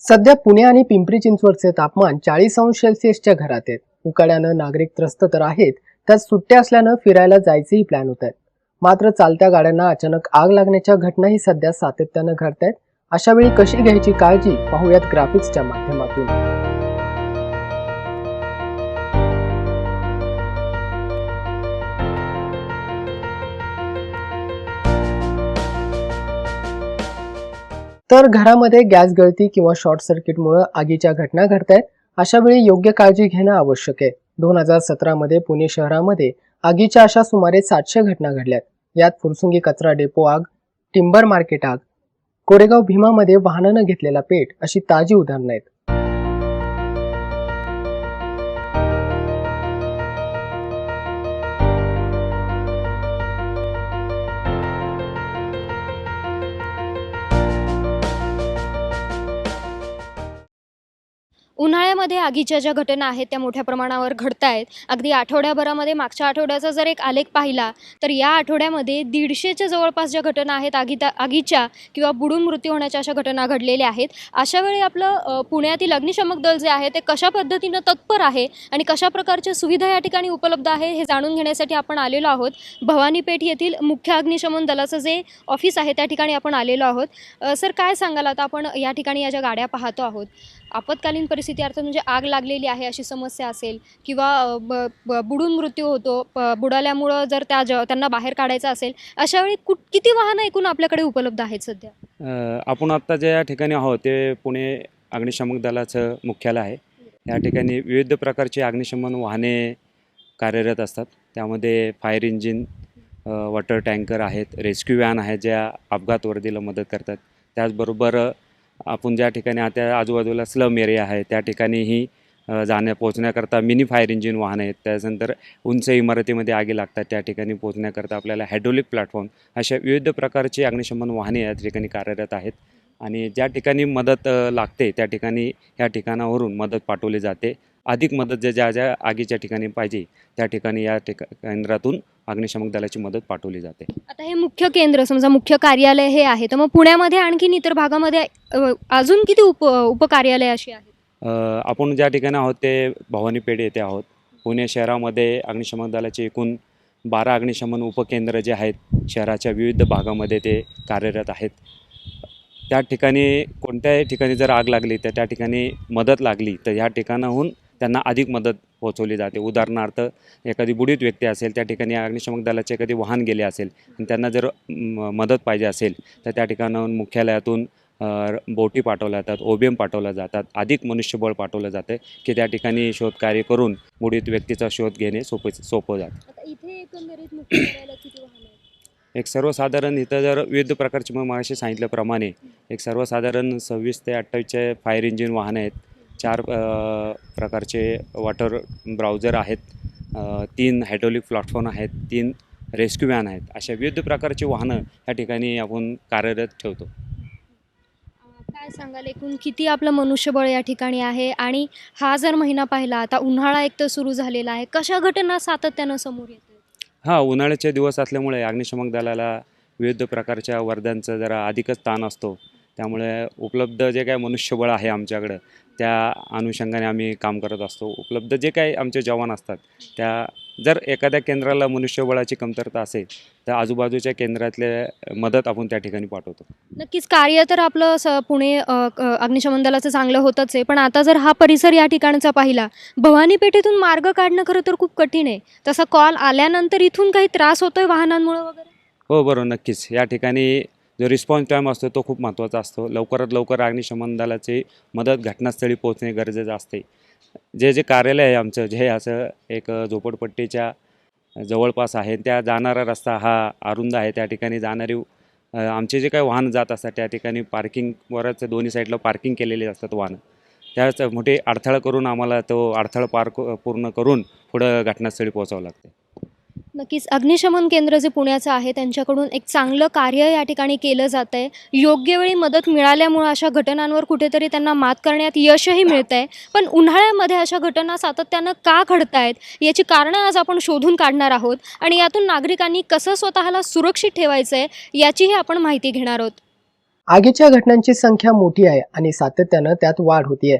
सध्या पुणे आणि पिंपरी चिंचवडचे तापमान चाळीस अंश सेल्सिअसच्या घरात आहेत उकाड्यानं नागरिक त्रस्त तर आहेत त्यात सुट्ट्या असल्यानं फिरायला जायचेही प्लॅन होत आहेत. मात्र चालत्या गाड्यांना अचानक आग लागण्याच्या घटनाही सध्या सातत्यानं घडत आहेत. अशा वेळी कशी घ्यायची काळजी पाहूयात ग्राफिक्सच्या माध्यमातून. तर घरामध्ये गॅस गळती किंवा शॉर्ट सर्किटमुळे आगीच्या घटना घडत आहेत अशा वेळी योग्य काळजी घेणं आवश्यक आहे. दोन हजार सतरामध्ये पुणे शहरामध्ये आगीच्या अशा सुमारे सातशे घटना घडल्यात. यात फुरसुंगी कचरा डेपो आग टिंबर मार्केट आग कोरेगाव भीमामध्ये वाहनानं घेतलेला पेट अशी ताजी उदाहरणं आहेत. उन्हाळ्यामध्ये आगीच्या ज्या घटना आहेत त्या मोठ्या प्रमाणावर घडत आहेत अगदी आठवड्याभरामध्ये मागच्या आठवड्याचा जर एक आलेख पाहिला तर या आठवड्यामध्ये दीडशेच्या जवळपास ज्या घटना आहेत आगीता आगीच्या किंवा बुडून मृत्यू होण्याच्या अशा घटना घडलेल्या आहेत. अशा वेळी आपलं पुण्यातील अग्निशमक दल जे आहे ते कशा पद्धतीनं तत्पर आहे आणि कशा प्रकारच्या सुविधा या ठिकाणी उपलब्ध आहे हे जाणून घेण्यासाठी आपण आलेलो आहोत. भवानी पेठ येथील मुख्य अग्निशमन दलाचं जे ऑफिस आहे त्या ठिकाणी आपण आलेलो आहोत. सर काय सांगाल? आता आपण या ठिकाणी या ज्या गाड्या पाहतो आहोत. आपत्कालीन परिस्थिती अर्थात म्हणजे आग लागलेली आहे अशी समस्या असेल किंवा ब- ब- बुडून मृत्यू होतो प- बुडाल्यामुळं जर त्या ज त्यांना बाहेर काढायचं असेल अशा वेळी कुठ किती वाहनं एकूण आपल्याकडे उपलब्ध आहेत सध्या? आपण आत्ता ज्या ठिकाणी आहोत ते पुणे अग्निशमक दलाचं मुख्यालय आहे. या ठिकाणी विविध प्रकारची अग्निशमन वाहने कार्यरत असतात. त्यामध्ये फायर इंजिन वॉटर टँकर आहेत रेस्क्यू व्हॅन आहेत ज्या अपघात वर्दीला मदत करतात. त्याचबरोबर आपण ज्या ठिकाणी आता आजूबाजूला स्लम एरिया आहे त्या ठिकाणीही जाण्या पोहोचण्याकरता मिनी फायर इंजिन वाहन आहेत. त्याच्यानंतर उंच इमारतीमध्ये आगी लागतात त्या ठिकाणी पोहोचण्याकरता आपल्याला हायड्रोलिक प्लॅटफॉर्म अशा विविध प्रकारची अग्निशमन वाहने या ठिकाणी कार्यरत आहेत. आणि ज्या ठिकाणी मदत लागते त्या ठिकाणी या ठिकाणावरून मदत पाठवली जाते. अधिक मदत ज्या ज्या ज्या आगीच्या ठिकाणी पाहिजे त्या ठिकाणी या ठिका केंद्रातून अग्निशमक दलाची मदत पाठवली जाते. आता हे मुख्य केंद्र समजा मुख्य कार्यालय हे आहे तर मग पुण्यामध्ये आणखीन इतर भागामध्ये अजून किती उप उपकार्यालय अशी आहेत? आपण ज्या ठिकाणी आहोत ते भवानी पेठ येथे आहोत. पुणे शहरामध्ये अग्निशमन दलाचे एकूण बारा अग्निशमन उपकेंद्र जे आहेत शहराच्या विविध भागामध्ये ते कार्यरत आहेत. त्या ठिकाणी कोणत्याही ठिकाणी जर आग लागली तर त्या ठिकाणी मदत लागली तर ह्या ठिकाणाहून त्यांना अधिक मदत पोहोचवली जाते. उदाहरणार्थ एखादी बुडीत व्यक्ती असेल त्या ठिकाणी अग्निशमक दलाचे एखादी वाहन गेले असेल आणि त्यांना जर मदत पाहिजे असेल तर त्या ठिकाणाहून मुख्यालयातून बोटी पाठवल्या जातात ओ बी एम पाठवल्या जातात अधिक मनुष्यबळ पाठवलं जातं की त्या ठिकाणी शोधकार्य करून बुडीत व्यक्तीचा शोध घेणे सोपं सोपं जातं. एक सर्वसाधारण इथं जर विविध प्रकारची मग मागाशी सांगितल्याप्रमाणे एक सर्वसाधारण सव्वीस ते अठ्ठावीसचे फायर इंजिन वाहनं आहेत. चार प्रकारचे वॉटर ब्राउझर आहेत. तीन हायड्रोलिक प्लॅटफॉर्म आहेत तीन रेस्क्यू व्हॅन आहेत. अशा विविध प्रकारची वाहनं या ठिकाणी आपण कार्यरत ठेवतो. काय सांगाल एकूण? किती आपलं मनुष्यबळ या ठिकाणी आहे? आणि हा जर महिना पाहिला आता उन्हाळा एक तर सुरू झालेला आहे. कशा घटना सातत्यानं समोर येत हां उन्हाळ्याचे दिवस असल्यामुळे अग्निशमक दलाला विविध प्रकारच्या वर्धांचा जरा अधिकच ताण असतो. त्यामुळे उपलब्ध जे काय मनुष्यबळ आहे आमच्याकडं त्या अनुषंगाने आम्ही काम करत असतो. उपलब्ध जे काही आमचे जवान असतात त्या जर एखाद्या केंद्राला मनुष्यबळाची कमतरता असेल तर आजूबाजूच्या केंद्रातले मदत आपण त्या ठिकाणी पाठवतो. नक्कीच कार्य तर आपलं स पुणे अग्निशमन दलाचं चांगलं होतच आहे. पण आता जर हा परिसर या ठिकाणचा पाहिला भवानी पेठेतून मार्ग काढणं खरं तर खूप कठीण आहे. तसा कॉल आल्यानंतर इथून काही त्रास होतोय वाहनांमुळे वगैरे? हो बरोबर. नक्कीच. या ठिकाणी जो रिस्पॉन्स टाईम असतो तो खूप महत्त्वाचा असतो. लवकरात लवकर अग्निशमन दलाची मदत घटनास्थळी पोहोचणे गरजेचं असते. जे जे कार्यालय आहे आमचं जे असं एक झोपडपट्टीच्या जवळपास आहे त्या जाणारा रस्ता हा अरुंद आहे. त्या ठिकाणी जाणारी आमचे जे काही वाहन जात असतात त्या ठिकाणी पार्किंगवरच दोन्ही साईडला पार्किंग केलेले असतात वाहनं. त्याच मोठे अडथळा करून आम्हाला तो अडथळा पार पूर्ण करून पुढं घटनास्थळी पोहोचावं लागते. नक्कीच. अग्निशमन केंद्र जे पुण्याचं आहे त्यांच्याकडून एक चांगलं कार्य या ठिकाणी केलं जात आहे योग्य वेळी मदत मिळाल्यामुळं अशा घटनांवर कुठेतरी त्यांना मात करण्यात यशही मिळतं आहे पण उन्हाळ्यामध्ये अशा घटना सातत्यानं का घडत आहेत याची कारणं आज आपण शोधून काढणार आहोत. आणि यातून नागरिकांनी कसं स्वतःला सुरक्षित ठेवायचं आहे याचीही आपण माहिती घेणार आहोत. आगीच्या घटनांची संख्या मोठी आहे आणि सातत्यानं त्यात वाढ होतीये.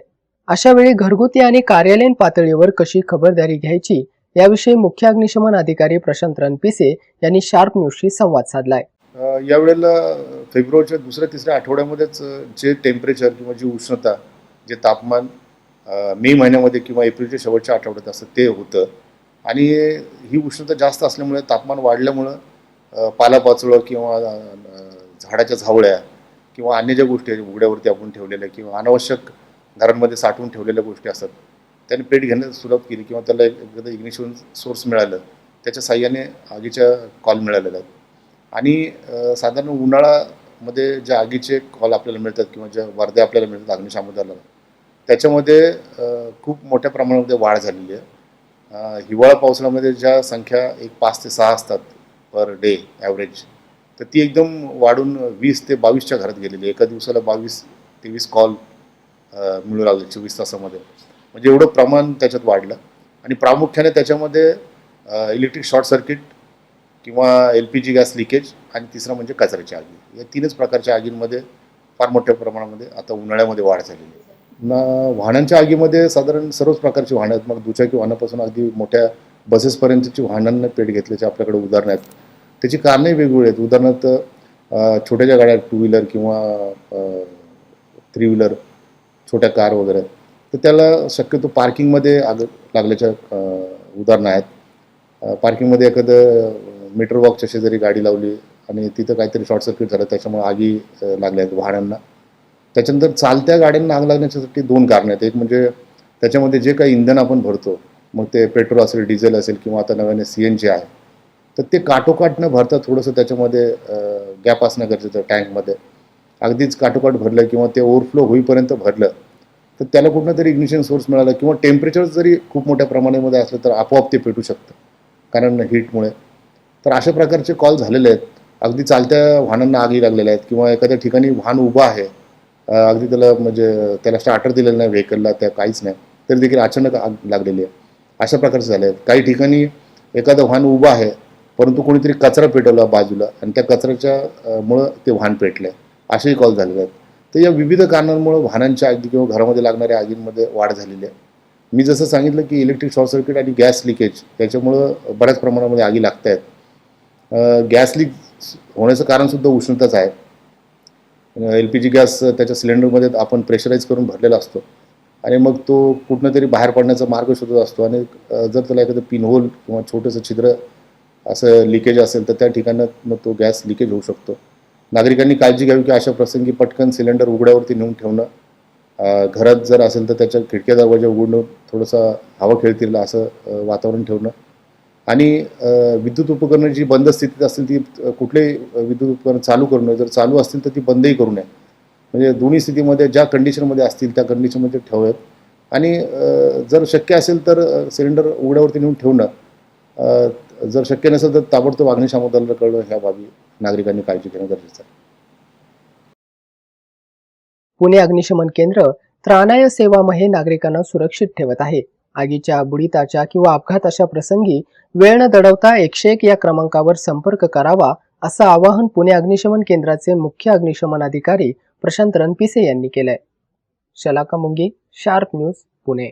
अशा वेळी घरगुती आणि कार्यालयीन पातळीवर कशी खबरदारी घ्यायची याविषयी मुख्य अग्निशमन अधिकारी प्रशांत रणपिसे यांनी शार्प न्यूजशी संवाद साधलाय. यावेळेला फेब्रुवारीच्या दुसऱ्या तिसऱ्या आठवड्यामध्येच जे टेम्परेचर किंवा जी उष्णता जे तापमान मे महिन्यामध्ये किंवा एप्रिलच्या शेवटच्या आठवड्यात असतं ते होतं. आणि ही उष्णता जास्त असल्यामुळे तापमान वाढल्यामुळं अ, पालापाचोळं किंवा झाडाच्या झावळ्या किंवा अन्य ज्या गोष्टी आहेत उघड्यावरती आपण ठेवलेल्या किंवा अनावश्यक घरांमध्ये साठवून ठेवलेल्या गोष्टी असतात त्याने प्लेट घेण्यास सुरुवात केली किंवा त्याला एखादं इग्निशन सोर्स मिळालं. त्याच्या साह्याने आगीच्या कॉल मिळालेला आहेत. आणि साधारण उन्हाळामध्ये ज्या आगीचे कॉल आपल्याला मिळतात किंवा ज्या वर्ध्या आपल्याला मिळतात अग्निशामक दलाला त्याच्यामध्ये खूप मोठ्या प्रमाणामध्ये वाढ झालेली आहे. हिवाळा पावसाळ्यामध्ये ज्या संख्या एक पाच ते सहा असतात पर डे ॲव्हरेज तर ती एकदम वाढून वीस ते बावीसच्या घरात गेलेली आहे. एका दिवसाला बावीस तेवीस कॉल मिळू लागले चोवीस तासामध्ये. म्हणजे एवढं प्रमाण त्याच्यात वाढलं. आणि प्रामुख्याने त्याच्यामध्ये इलेक्ट्रिक शॉर्ट सर्किट किंवा L P G gas leakage आणि तिसरं म्हणजे कचऱ्याची आगी. या तीनच प्रकारच्या आगींमध्ये फार मोठ्या प्रमाणामध्ये आता उन्हाळ्यामध्ये वाढ झालेली आहे. ना वाहनांच्या आगीमध्ये साधारण सर्वच प्रकारची वाहनं आहेत. मग दुचाकी वाहनापासून अगदी मोठ्या बसेसपर्यंतची वाहनांना पेट घेतल्याचे आपल्याकडे उदाहरणं आहेत. त्याची कारणंही वेगवेगळी आहेत. उदाहरणार्थ छोट्याच्या गाड्या टू व्हीलर किंवा थ्री व्हीलर छोट्या कार वगैरे आहेत. तर त्याला शक्यतो पार्किंगमध्ये आग लागल्याच्या उदाहरणं आहेत. पार्किंगमध्ये एखादं मीटर वॉकच्या शेजारी गाडी लावली आणि तिथं काहीतरी शॉर्ट सर्किट झालं त्याच्यामुळे आगी लागल्या आहेत वाहनांना. त्याच्यानंतर चालत्या गाड्यांना आग लागण्याच्यासाठी दोन कारणं आहेत. एक म्हणजे त्याच्यामध्ये जे काही इंधन आपण भरतो मग ते पेट्रोल असेल डिझेल असेल किंवा आता नव्याने सी एन जी आहे तर ते काठोकाठ न भरता थोडंसं त्याच्यामध्ये गॅप असणं गरजेचं टँकमध्ये अगदीच काठोकाठ भरलं किंवा ते ओव्हरफ्लो होईपर्यंत भरलं तर त्याला कुठलं तरी इग्निशन सोर्स मिळाला किंवा टेम्परेचर जरी खूप मोठ्या प्रमाणामध्ये असलं तर आपोआप ते पेटू शकतं कारण हीटमुळे तर अशा प्रकारचे कॉल झालेले आहेत. अगदी चालत्या वाहनांना आगी लागलेल्या आहेत किंवा एखाद्या ठिकाणी वाहन उभं आहे अगदी त्याला म्हणजे त्याला स्टार्टर दिलेलं नाही व्हेकलला त्या काहीच नाही तरी देखील अचानक आग लागलेली आहे. अशा प्रकारचे झाले आहेत. काही ठिकाणी एखादं वाहन उभं आहे परंतु कोणीतरी कचरा पेटवला बाजूला आणि त्या कचऱ्याच्या मुळं ते वाहन पेटले असेही कॉल झालेले आहेत. तर या विविध कारणांमुळे वाहनांच्या आगी किंवा घरामध्ये लागणाऱ्या आगींमध्ये वाढ झालेली आहे. मी जसं सांगितलं की इलेक्ट्रिक शॉर्ट सर्किट आणि गॅस लिकेज याच्यामुळं बऱ्याच प्रमाणामध्ये आगी लागत आहेत गॅस लीक होण्याचं कारणसुद्धा उष्णताच आहे. एल पी जी गॅस त्याच्या सिलेंडरमध्ये आपण प्रेशराईज करून भरलेला असतो. आणि मग तो कुठनं तरी बाहेर पडण्याचा मार्ग शोधत असतो. आणि जर त्याला एखादं पिनहोल किंवा छोटंसं छिद्र असं लिकेज असेल तर त्या ठिकाणात तो गॅस लिकेज होऊ शकतो. नागरिकांनी काळजी घ्यावी की अशा प्रसंगी पटकन सिलेंडर उघड्यावरती नेऊन ठेवणं. घरात जर असेल तर त्याच्या खिडक्या दरवाजा उघडणं थोडंसं हवा खेळतील असं वातावरण ठेवणं. आणि विद्युत उपकरणं जी बंद स्थितीत असतील ती कुठलेही विद्युत उपकरण चालू करू नये. जर चालू असतील तर ती बंदही करू नये. म्हणजे दोन्ही स्थितीमध्ये ज्या कंडिशनमध्ये असतील त्या कंडिशनमध्ये ठेवावेत आणि जर शक्य असेल तर सिलेंडर उघड्यावरती नेऊन ठेवणं. जर शक्य नसेल तर ताबडतोब अग्निशामक दलाला कळलं ह्या बाबी. नागरिकांनी काळजी घेणं गरजेचं आहे. पुणे अग्निशमन केंद्र त्राणाय सेवामहे नागरिकांना सुरक्षित ठेवत आहे. आगीच्या बुडीताच्या किंवा अपघात अशा प्रसंगी वेळ न दडवता एकशे एक या क्रमांकावर संपर्क करावा असं आवाहन पुणे अग्निशमन केंद्राचे मुख्य अग्निशमन अधिकारी प्रशांत रणपिसे यांनी केलंय. शलाका मुंगी शार्प न्यूज पुणे.